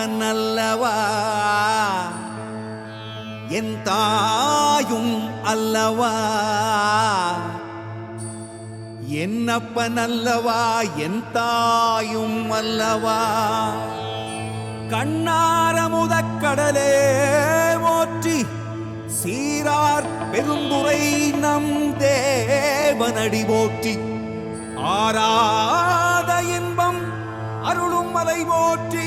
என்னப்பனல்லவா என் தாயும் அல்லவா? என்னப்பனல்லவா என் தாயும் அல்லவா? கண்ணாரமுத கடலே ஓற்றி சீரார் பெருந்துரை நம் தேவனடி போற்றி. ஆராத இன்பம் அருளும் மலை போற்றி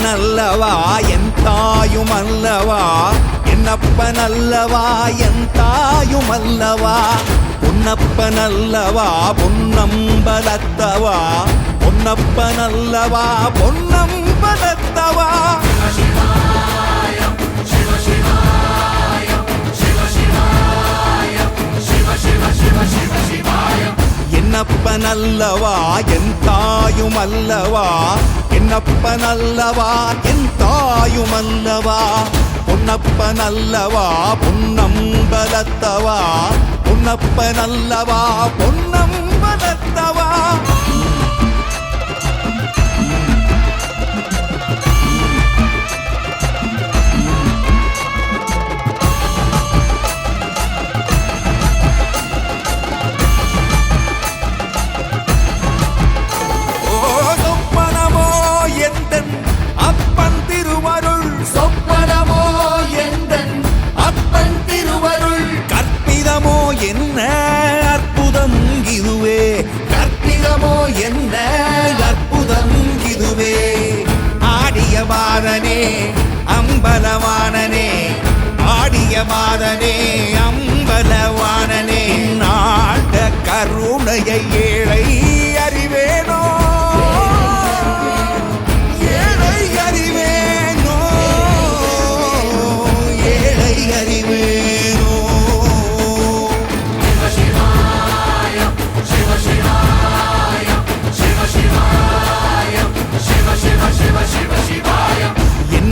அம்மன் அல்லவா என் தாயும் அல்லவா? என்னப்பன் அல்லவா என் தாயும் அல்லவா? பொன்னப்பனல்லவா பொன்னம்பலத்தவா? பொன்னப்பனல்லவா பொன்னம்பலத்தவா? என்னப்பன் அல்லவா என் தாயும் அல்லவா? என்னப்பனல்லவா என் தாயும் அல்லவா பொன்னப்பனல்லவா பொன்னம்பலத்தவா? பொன்னப்பனல்லவா பொன்னம்பலத்தவா? அம்பலவானனே ஆடிய மாதனே அம்பலவான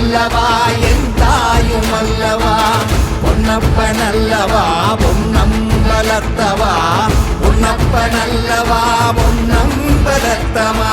என்னப்பனல்லவா என் தாயும் அல்லவா? பொன்னப்பனல்லவா பொன்னம்பலத்தவா பொன்னப்பனல்லவா பொன்னம்பலத்தமா பலத்தமா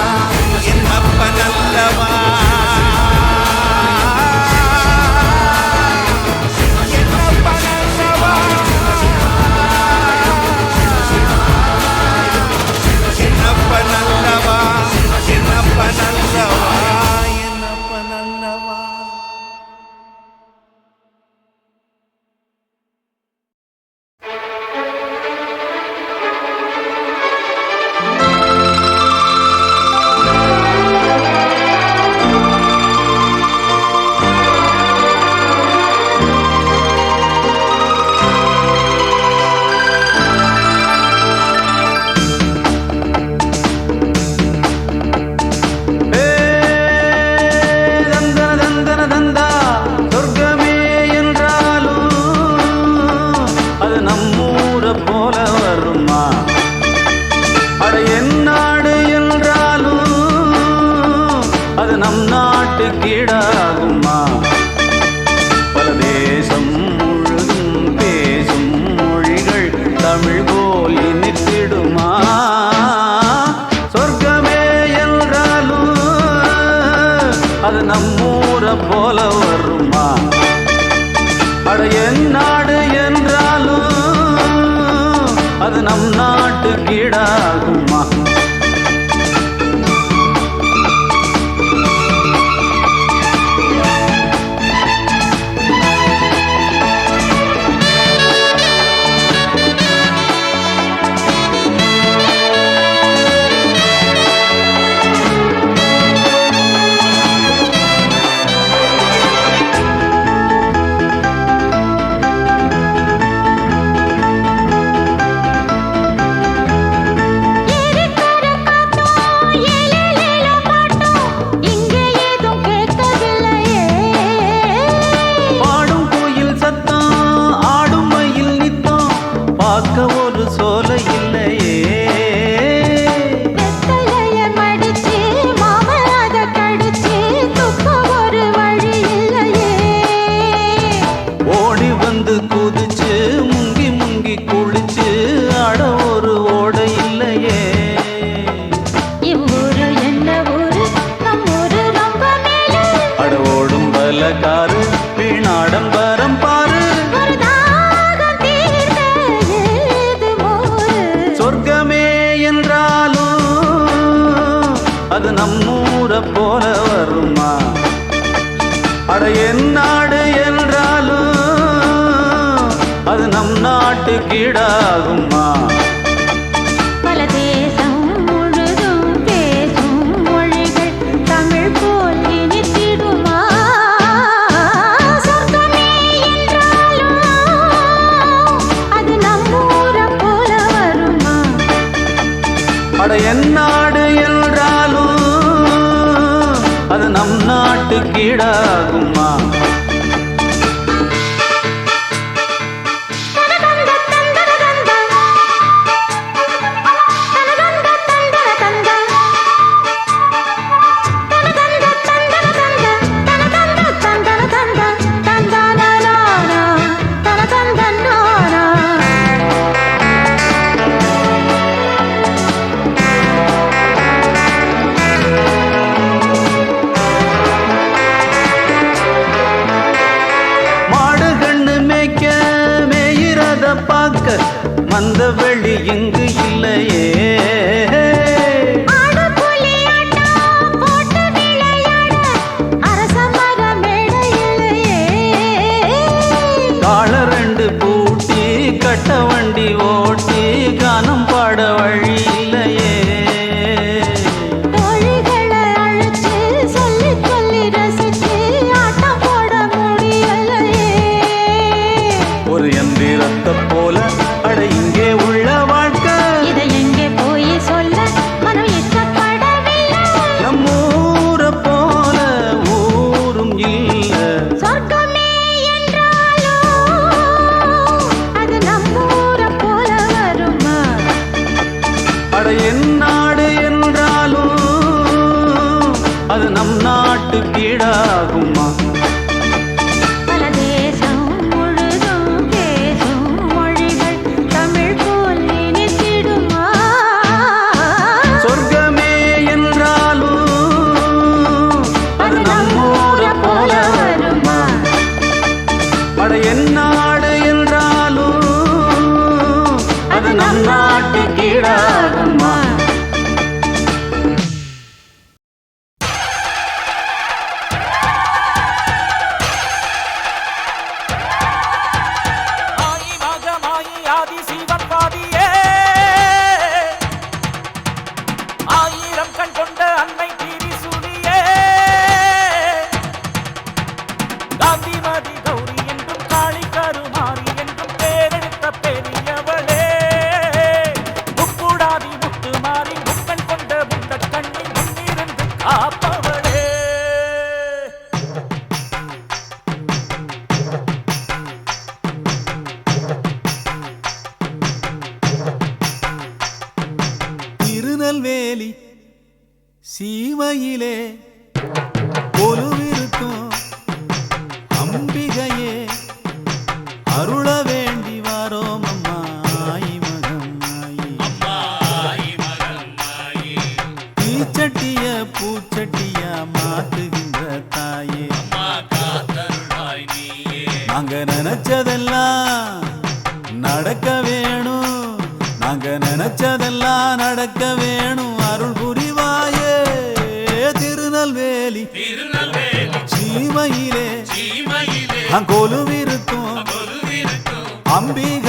நம் நாட்டு கிடா. பார்க்க ஒரு சோலை இல்லையே தேசம் நாட்டு கீடாகுமா பல தேசம் முழுதும் பேசும் மொழிகள் தமிழ் போல் இனித்திடுமா சொர்க்கமே என்றாலும் அது நம்மூர போல வருமா? அட என்றாலும் அது நம் நாட்டு கீடாகுமா ஒரு எந்திரத்தை போல அட என்ன உண்மையிலே கொலுவிருக்கும் அம்பிகையே. அருள வேண்டி வாரோம் அம்மாயி மகம் தீச்சட்டிய பூச்சட்டிய மாத்துகின்ற தாயே. நாங்க நினைச்சதெல்லாம் நடக்க வேணும். நாங்க நினைச்சதெல்லாம் நடக்க வேணும். சீமையிலே அங்கொலுவிருக்கும் அம்பிகையே